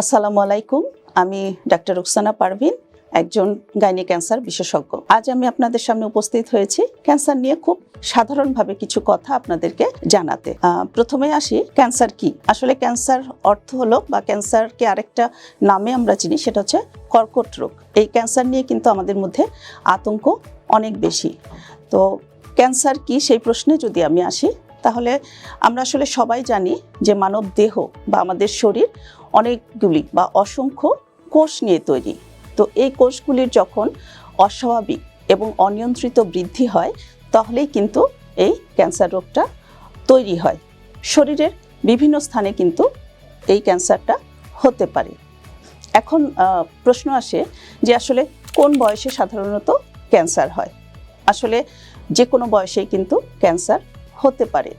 আসসালামু আলাইকুম। আমি ডাক্তার রুকসানা পারভিন, একজন গাইনি ক্যান্সার বিশেষজ্ঞ। আজ আমি আপনাদের সামনে উপস্থিত হয়েছি ক্যান্সার নিয়ে খুব সাধারণভাবে কিছু কথা আপনাদেরকে জানাতে। প্রথমে আসি, ক্যান্সার কি? আসলে ক্যান্সার অর্থ হলো বা ক্যান্সারকে আরেকটা নামে আমরা চিনি, সেটা হচ্ছে কর্কট রোগ। এই ক্যান্সার নিয়ে কিন্তু আমাদের মধ্যে আতঙ্ক অনেক বেশি। তো ক্যান্সার কি? সেই প্রশ্নে যদি আমি আসি, তাহলে আমরা আসলে সবাই জানি যে মানব দেহ বা আমাদের শরীর অনেকগুলি বা অসংখ্য কোষ নিয়ে তৈরি। তো এই কোষগুলির যখন অস্বাভাবিক এবং অনিয়ন্ত্রিত বৃদ্ধি হয়, তাহলেই কিন্তু এই ক্যান্সার রোগটা তৈরি হয়। শরীরের বিভিন্ন স্থানে কিন্তু এই ক্যান্সারটা হতে পারে। এখন প্রশ্ন আসে যে আসলে কোন বয়সে সাধারণত ক্যান্সার হয়? আসলে যে কোনো বয়সেই কিন্তু ক্যান্সার হতে পারে।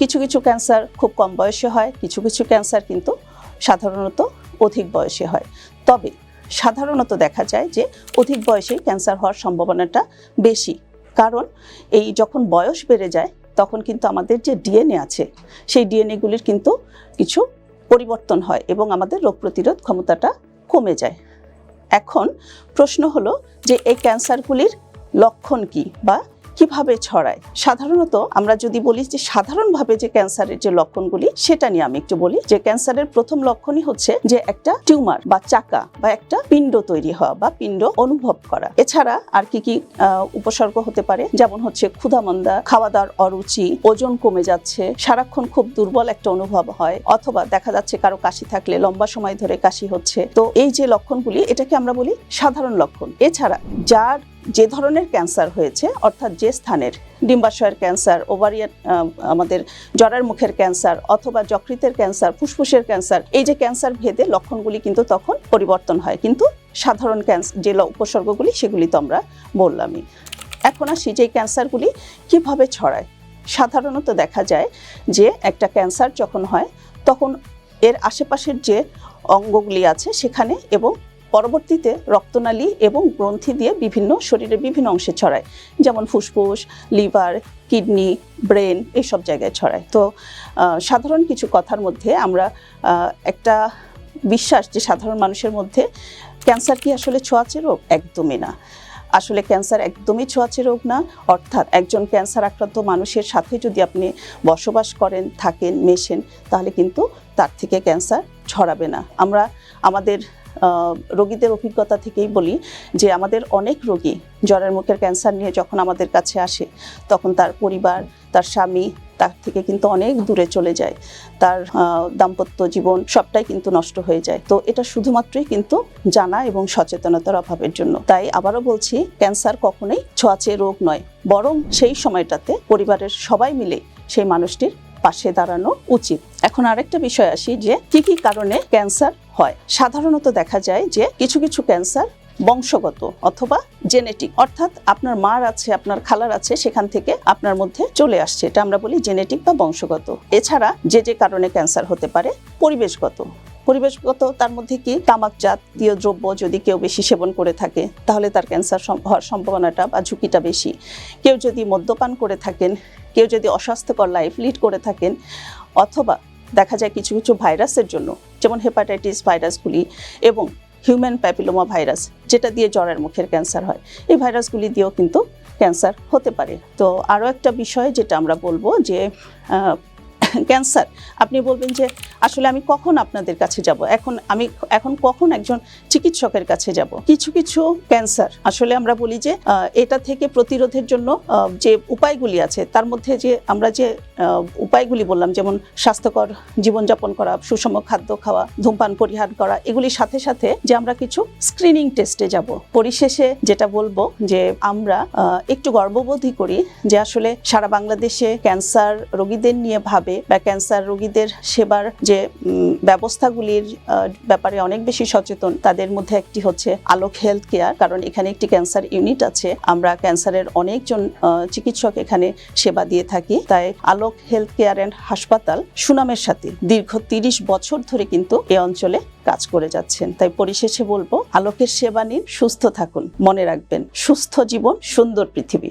কিছু কিছু ক্যান্সার খুব কম বয়সে হয়, কিছু কিছু ক্যান্সার কিন্তু সাধারণত অধিক বয়সে হয়। তবে সাধারণত দেখা যায় যে অধিক বয়সেই ক্যান্সার হওয়ার সম্ভাবনাটা বেশি। কারণ এই যখন বয়স বেড়ে যায়, তখন কিন্তু আমাদের যে ডিএনএ আছে, সেই ডিএনএগুলির কিন্তু কিছু পরিবর্তন হয় এবং আমাদের রোগ প্রতিরোধ ক্ষমতাটা কমে যায়। এখন প্রশ্ন হলো যে এই ক্যান্সারগুলির লক্ষণ কি বা কীভাবে ছড়ায়? সাধারণত আমরা যদি বলি যে সাধারণভাবে যে ক্যান্সারের যে লক্ষণগুলি, সেটা নিয়ে আমি একটু বলি। যে ক্যান্সারের প্রথম লক্ষণই হচ্ছে যে একটা টিউমার বা চাকা বা একটা পিণ্ড তৈরি হওয়া বা পিণ্ড অনুভব করা। এছাড়া আর কি কি উপসর্গ হতে পারে? যেমন হচ্ছে ক্ষুধামন্দা খাওয়া দাওয়ার অরুচি, ওজন কমে যাচ্ছে, সারাক্ষণ খুব দুর্বল একটা অনুভব হয়, অথবা দেখা যাচ্ছে কারও কাশি থাকলে লম্বা সময় ধরে কাশি হচ্ছে। তো এই যে লক্ষণগুলি, এটাকে আমরা বলি সাধারণ লক্ষণ। এছাড়া যার যে ধরনের ক্যান্সার হয়েছে, অর্থাৎ যে স্থানের ডিম্বাশয়ের ক্যান্সার, ওভারিয়ান আমাদের জরার মুখের ক্যান্সার অথবা যকৃতের ক্যান্সার, ফুসফুসের ক্যান্সার, এই যে ক্যান্সার ভেদে লক্ষণগুলি কিন্তু তখন পরিবর্তন হয়। কিন্তু সাধারণ ক্যান্সার যে উপসর্গগুলি, সেগুলি তো আমরা বললামই। এখন আসি যে ক্যান্সারগুলি কীভাবে ছড়ায়। সাধারণত দেখা যায় যে একটা ক্যান্সার যখন হয়, তখন এর আশেপাশের যে অঙ্গগুলি আছে সেখানে এবং পরবর্তীতে রক্তনালী এবং গ্রন্থি দিয়ে বিভিন্ন শরীরের বিভিন্ন অংশে ছড়ায়, যেমন ফুসফুস, লিভার, কিডনি, ব্রেন এইসব জায়গায় ছড়ায়। তো সাধারণ কিছু কথার মধ্যে আমরা একটা বিশ্বাস যে সাধারণ মানুষের মধ্যে ক্যান্সার কি আসলে ছোঁয়াচে রোগ? একদমই না। আসলে ক্যান্সার একদমই ছোঁয়াচে রোগ না। অর্থাৎ একজন ক্যান্সার আক্রান্ত মানুষের সাথে যদি আপনি বসবাস করেন, থাকেন, মেশেন, তাহলে কিন্তু তার থেকে ক্যান্সার ছড়াবে না। আমরা, আমাদের রোগীদের অভিজ্ঞতা থেকেই বলি যে আমাদের অনেক রোগী জ্বরের মুখের ক্যান্সার নিয়ে যখন আমাদের কাছে আসে, তখন তার পরিবার, তার স্বামী তার থেকে কিন্তু অনেক দূরে চলে যায়। তার দাম্পত্য জীবন সবটাই কিন্তু নষ্ট হয়ে যায়। তো এটা শুধুমাত্রই কিন্তু জানা এবং সচেতনতার অভাবের জন্য। তাই আবারও বলছি ক্যান্সার কখনোই ছোঁয়াচে রোগ নয়। বরং সেই সময়টাতে পরিবারের সবাই মিলে সেই মানুষটির পাশে দাঁড়ানো উচিত। এখন আরেকটা বিষয় আসি যে, কি কি কারণে ক্যান্সার হয়? সাধারণত দেখা যায় যে, কিছু কিছু ক্যান্সার বংশগত অথবা জেনেটিক। অর্থাৎ আপনার মার আছে, আপনার খালার আছে, সেখান থেকে আপনার মধ্যে চলে আসছে। এটা আমরা বলি জেনেটিক বা বংশগত। এছাড়া যে যে কারণে ক্যান্সার হতে পারে, পরিবেশগত। পরিবেশগত, তার মধ্যে কি তামাক জাতীয় দ্রব্য যদি কেউ বেশি সেবন করে থাকে, তাহলে তার ক্যান্সার হওয়ার সম্ভাবনাটা বা ঝুঁকিটা বেশি। কেউ যদি মদ্যপান করে থাকেন, কেউ যদি অস্বাস্থ্যকর লাইফ লিড করে থাকেন, অথবা দেখা যায় কিছু কিছু ভাইরাসের জন্য, যেমন হেপাটাইটিস ভাইরাসগুলি এবং হিউম্যান প্যাপিলোমা ভাইরাস যেটা দিয়ে জ্বরের মুখের ক্যান্সার হয়। এই ভাইরাসগুলি দিয়েও কিন্তু ক্যান্সার হতে পারে। তো আরও একটা বিষয় যেটা আমরা বলব যে ক্যান্সার। আপনি বলবেন যে, আসলে আমি কখন আপনাদের কাছে যাব? এখন আমি, এখন কখন একজন চিকিৎসকের কাছে যাব? কিছু কিছু ক্যান্সার। আসলে আমরা বলি যে এটা থেকে প্রতিরোধের জন্য যে উপায়গুলি আছে, তার মধ্যে যে, আমরা যে উপায়গুলি বললাম, যেমন স্বাস্থ্যকর জীবনযাপন করা, সুষম খাদ্য খাওয়া, ধূমপান পরিহার করা, এগুলির সাথে সাথে যে আমরা কিছু স্ক্রিনিং টেস্টে যাব। পরিশেষে যেটা বলব যে, আমরা একটু গর্ববোধই করি যে, আসলে সারা বাংলাদেশে ক্যান্সার রোগীদের নিয়ে ভাবে বা ক্যান্সার রোগীদের সেবার যে ব্যবস্থাগুলির ব্যাপারে অনেক বেশি সচেতন, তাদের মধ্যে একটি হচ্ছে আলোক হেলথ কেয়ার, কারণ এখানে একটি ক্যান্সার ইউনিট আছে। আমরা ক্যান্সারের অনেকজন চিকিৎসক এখানে সেবা দিয়ে থাকি। তাই আলোক হেলথ কেয়ার অ্যান্ড হাসপাতাল সুনামের সাথে দীর্ঘ তিরিশ বছর ধরে কিন্তু এ অঞ্চলে কাজ করে যাচ্ছেন। তাই পরিশেষে বলব, আলোকের সেবা নিন, সুস্থ থাকুন। মনে রাখবেন, সুস্থ জীবন, সুন্দর পৃথিবী।